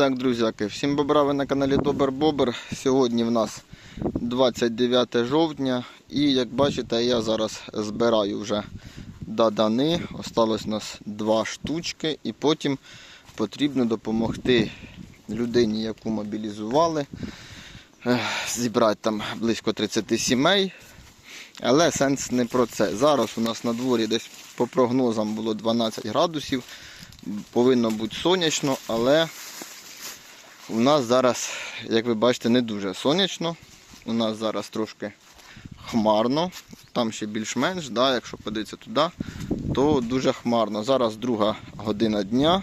Так, друзяки, всім бобра, ви на каналі Добер Бобер. Сьогодні в нас 29 жовтня і як бачите, я зараз збираю вже дадани. Осталось у нас два штучки і потім потрібно допомогти людині, яку мобілізували. Зібрати там близько 30 сімей. Але сенс не про це. Зараз у нас на дворі десь по прогнозам було 12 градусів. Повинно бути сонячно, але у нас зараз, як ви бачите, не дуже сонячно. У нас зараз трошки хмарно. Там ще більш-менш, да, якщо подивитися туди, то дуже хмарно. Зараз друга година дня.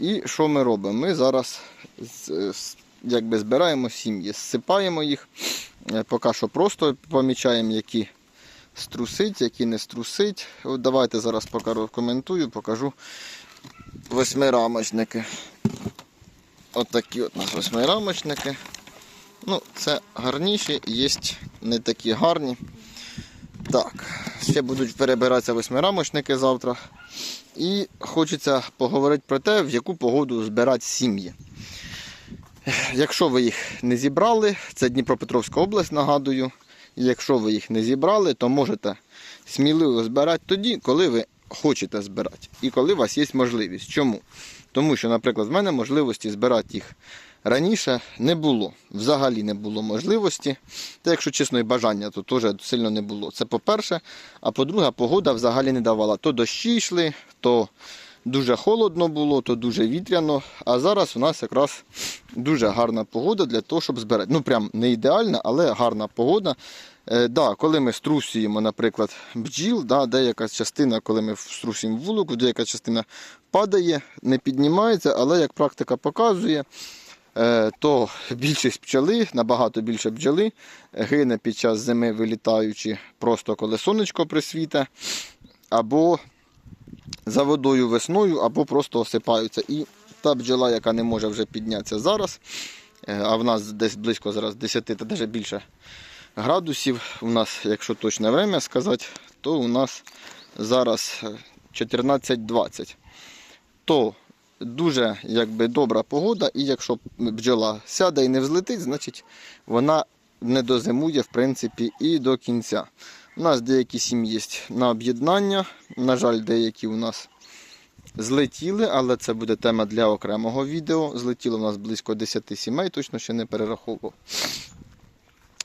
І що ми робимо? Ми зараз якби збираємо сім'ї, зсипаємо їх. Е, Поки що просто помічаємо, які струсить, які не струсить. От давайте зараз поки коментую, покажу восьмирамочники. От такі от у нас восьмирамочники. Ну, це гарніші, є не такі гарні. Так, ще будуть перебиратися восьмирамочники завтра. І хочеться поговорити про те, в яку погоду збирати сім'ї. Якщо ви їх не зібрали, це Дніпропетровська область, нагадую. Якщо ви їх не зібрали, то можете сміливо збирати тоді, коли ви хочете збирати. І коли у вас є можливість. Чому? Тому що, наприклад, в мене можливості збирати їх раніше не було. Взагалі не було можливості. Та якщо чесно, і бажання, то теж сильно не було. Це по-перше. А по-друге, погода взагалі не давала. То дощі йшли, то дуже холодно було, то дуже вітряно. А зараз у нас якраз дуже гарна погода для того, щоб збирати. Ну, прям не ідеальна, але гарна погода. Е, да, коли ми струсуємо, наприклад, бджіл, да, деяка частина, коли ми струсуємо вулику, деяка частина падає, не піднімається, але як практика показує, е, то більшість пчели, набагато більше бджоли, гине під час зими, вилітаючи просто коли сонечко присвіте, або за водою весною, або просто осипаються. І та бджола, яка не може вже піднятися зараз, е, а в нас десь близько зараз 10 та навіть більше градусів. У нас, якщо точне время сказати, то у нас зараз е, 14-20. То дуже якби, добра погода, і якщо бджола сяде і не взлетить, значить вона не дозимує в принципі і до кінця. У нас деякі сім'ї є на об'єднання. На жаль, деякі у нас злетіли, але це буде тема для окремого відео. Злетіло у нас близько 10 сімей, точно ще не перераховував.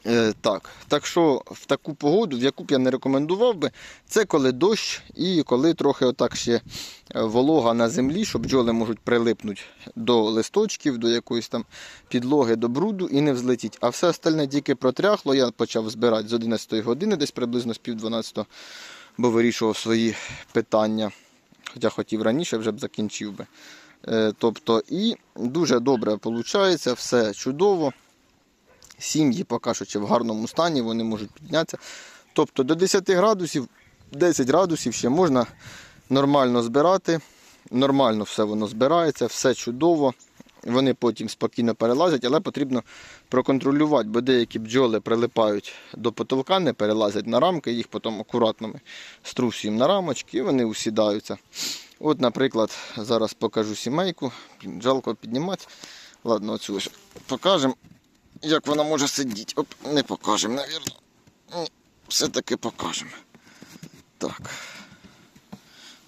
Е, так, так що в таку погоду, в яку б я не рекомендував би, це коли дощ і коли трохи отак ще е, волога на землі, що бджоли можуть прилипнути до листочків, до якоїсь там підлоги, до бруду і не взлетіть. А все остальне тільки протряхло. Я почав збирати з 11 години, десь приблизно з пів 12, бо вирішував свої питання. Хоча хотів раніше, вже б закінчив би. Е, Тобто, і дуже добре виходить, все чудово. Сім'ї поки що ще в гарному стані, вони можуть піднятися. Тобто до 10 градусів, 10 градусів ще можна нормально збирати. Нормально все воно збирається, все чудово. Вони потім спокійно перелазять, але потрібно проконтролювати, бо деякі бджоли прилипають до потолка, не перелазять на рамки, їх потім акуратно струсуємо на рамочки і вони усідаються. От, наприклад, зараз покажу сімейку. Жалко піднімати. Ладно, оцю ось покажемо, як вона може сидіти. Оп, не покажемо, навірно. Все-таки покажемо. Так.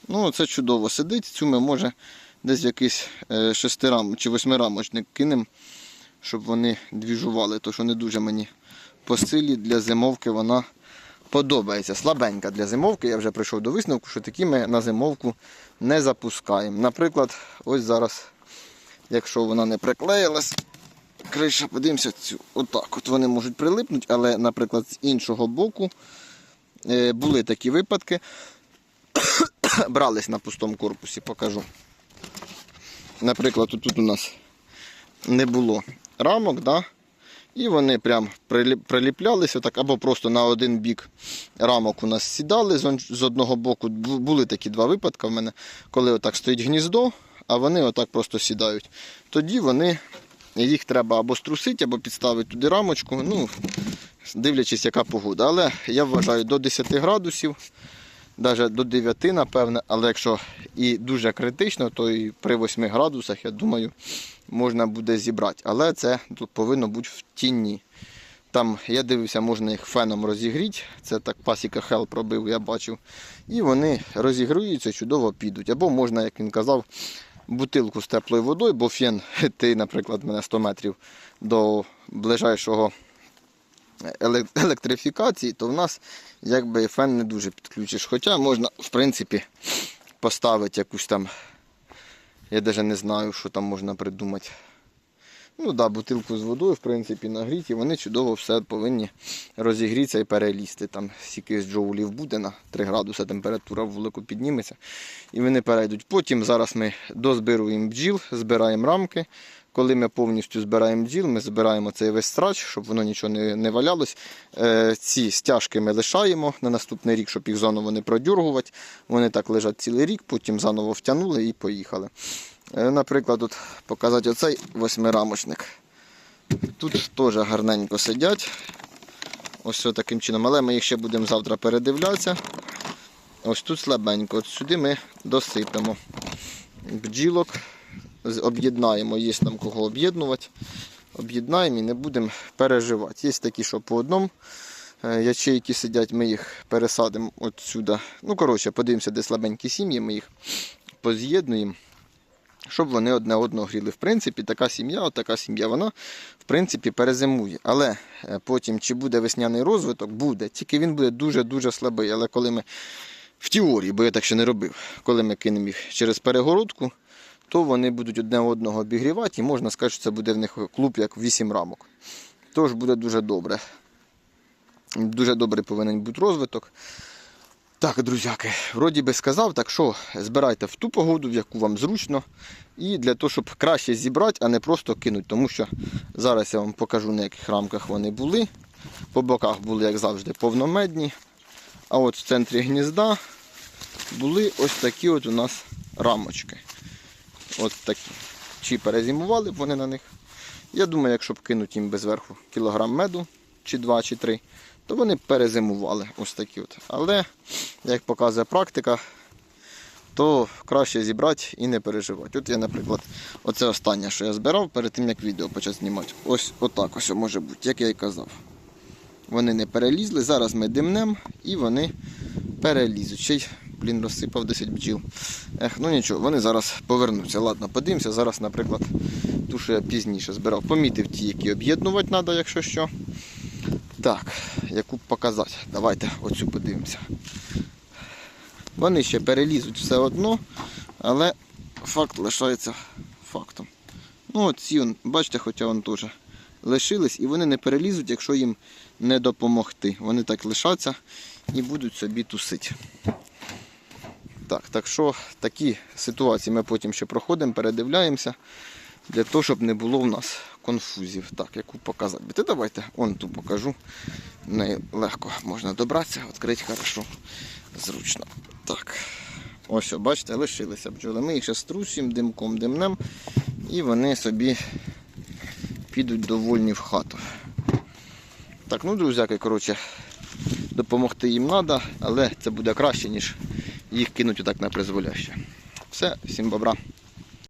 Ну, це чудово сидить. Цю ми може десь якийсь е, шестирам чи восьмирамочник кинемо, щоб вони двіжували, то що не дуже мені по силі для зимовки вона подобається. Слабенька для зимовки. Я вже прийшов до висновку, що такі ми на зимовку не запускаємо. Наприклад, ось зараз, якщо вона не приклеїлась, криша, подивимося. Отак. От вони можуть прилипнути, але, наприклад, з іншого боку е, були такі випадки. Брались на пустому корпусі, покажу. Наприклад, тут у нас не було рамок, да? і вони прям приліп- приліплялися так, або просто на один бік рамок у нас сідали з одного боку. Були такі два випадки в мене, коли отак стоїть гніздо, а вони отак просто сідають. Тоді вони, їх треба або струсити, або підставити туди рамочку, ну, дивлячись, яка погода. Але я вважаю, до 10 градусів навіть до 9, напевне, але якщо і дуже критично, то і при 8 градусах, я думаю, можна буде зібрати. Але це тут повинно бути в тіні. Там, я дивився, можна їх феном розігріти. Це так пасіка Хел пробив, я бачив. І вони розігруються, чудово підуть. Або можна, як він казав, бутилку з теплою водою, бо фен, ти, наприклад, мене 100 метрів до ближайшого електрифікації, то в нас якби фен не дуже підключиш. Хоча можна, в принципі, поставити якусь там, я навіть не знаю, що там можна придумати. Ну да, бутилку з водою, в принципі, нагріті, вони чудово все повинні розігрітися і перелізти. Там стільки з джоулів буде на 3 градуси температура вулику підніметься. І вони перейдуть. Потім зараз ми дозбируємо бджіл, збираємо рамки. Коли ми повністю збираємо бджіл, ми збираємо цей весь страч, щоб воно нічого не, не валялось. Е, ці стяжки ми лишаємо на наступний рік, щоб їх заново не продюргувати. Вони так лежать цілий рік, потім заново втягнули і поїхали. Е, Наприклад, от показати оцей восьмирамочник. Тут теж гарненько сидять. Ось таким чином. Але ми їх ще будемо завтра передивлятися. Ось тут слабенько. От сюди ми досипемо бджілок, об'єднаємо, є там кого об'єднувати. Об'єднаємо і не будемо переживати. Є такі, що по одному е, ячейки сидять, ми їх пересадимо от сюди. Ну, коротше, подивимося, де слабенькі сім'ї, ми їх поз'єднуємо щоб вони одне одного гріли. В принципі, така сім'я, от така сім'я, вона в принципі перезимує. Але е, потім, чи буде весняний розвиток, буде. Тільки він буде дуже-дуже слабий. Але коли ми в теорії, бо я так ще не робив, коли ми кинемо їх через перегородку, то вони будуть одне одного обігрівати, і можна сказати, що це буде в них клуб як 8 рамок. Тож буде дуже добре. Дуже добрий повинен бути розвиток. Так, друзяки, вроді би сказав, так що збирайте в ту погоду, в яку вам зручно. І для того, щоб краще зібрати, а не просто кинути. Тому що зараз я вам покажу, на яких рамках вони були. По боках були, як завжди, повномедні. А от в центрі гнізда були ось такі от у нас рамочки. От такі. Чи перезимували б вони на них. Я думаю, якщо б кинути їм без верху кілограм меду, чи два, чи три, то вони перезимували ось такі от. Але, як показує практика, то краще зібрати і не переживати. От я, наприклад, оце останнє, що я збирав перед тим, як відео почав знімати. Ось отак ось може бути, як я і казав. Вони не перелізли, зараз ми димнем і вони перелізуть. Блін, розсипав 10 бджіл. Ех, ну нічого, вони зараз повернуться. Ладно, подивимося. Зараз, наприклад, ту, що я пізніше збирав. Помітив ті, які об'єднувати треба, якщо що. Так, яку б показати. Давайте оцю подивимося. Вони ще перелізуть все одно, але факт лишається фактом. Ну, от ці, он, бачите, хоча вони теж лишились, і вони не перелізуть, якщо їм не допомогти. Вони так лишаться і будуть собі тусити. Так, так що такі ситуації ми потім ще проходимо, передивляємося, для того, щоб не було в нас конфузів. Так, яку показати. Ти давайте он ту покажу. В неї легко можна добратися, відкрити хорошо, зручно. Так. Ось, бачите, лишилися бджоли. Ми їх ще струсимо, димком димнем, і вони собі підуть довольні в хату. Так, ну, друзяки, коротше, допомогти їм треба, але це буде краще, ніж їх кинуть отак на призволяще. Все, всім бобра.